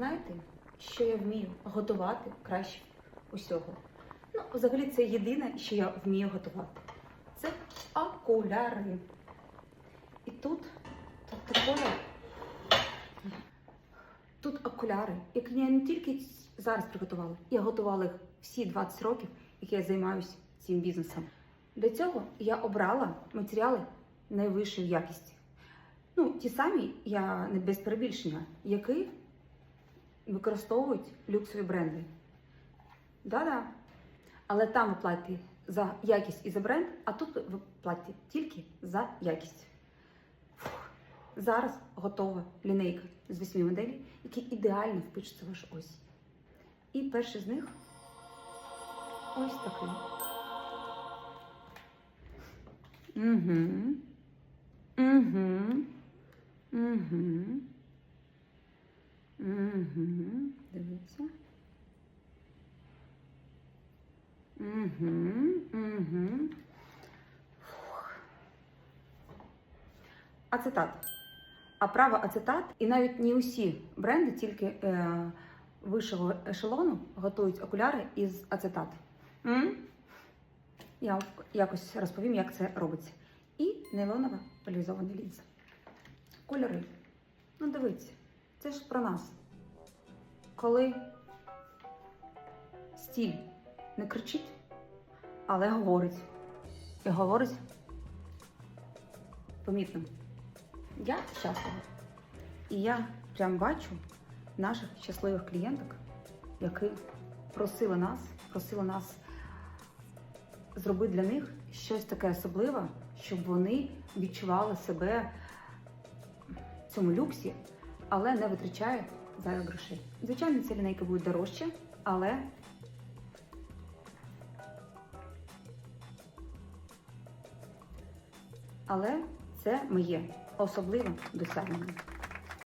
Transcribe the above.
знаєте, що я вмію готувати краще усього? Ну, взагалі, це єдине, що я вмію готувати. Це окуляри. І тут, тут такое. Тут окуляри, які я не тільки зараз приготувала, я готувала їх всі 20 років, які я займаюся цим бізнесом. Для цього я обрала матеріали найвищої якості. Ну, ті самі, я без перебільшення, які використовують люксові бренди. Да-да. Але там ви платите за якість і за бренд, а тут ви платите тільки за якість. Фух. Зараз готова лінейка з восьми моделей, які ідеально впишуться в ваш ось. І перший з них ось такий. Угу. Угу. Угу. Угу. Дивіться. Угу. Угу. Фух. Ацетат. А право ацетат, і навіть не усі бренди, тільки е, вищого ешелону готують окуляри із ацетату. Я якось розповім, як це робиться. І нейлонова поляризована лінза. Кольори. Ну, дивіться, це ж про нас. Коли стіль не кричить, але говорить. І говорить помітно. Я щаслива. І я прям бачу наших щасливих клієнток, які просили нас, просили нас зробити для них щось таке особливе, щоб вони відчували себе в цьому люксі, але не витрачають зайвих грошей. Звичайно, ці лінейки будуть дорожче, але але це моє особливе досягнення.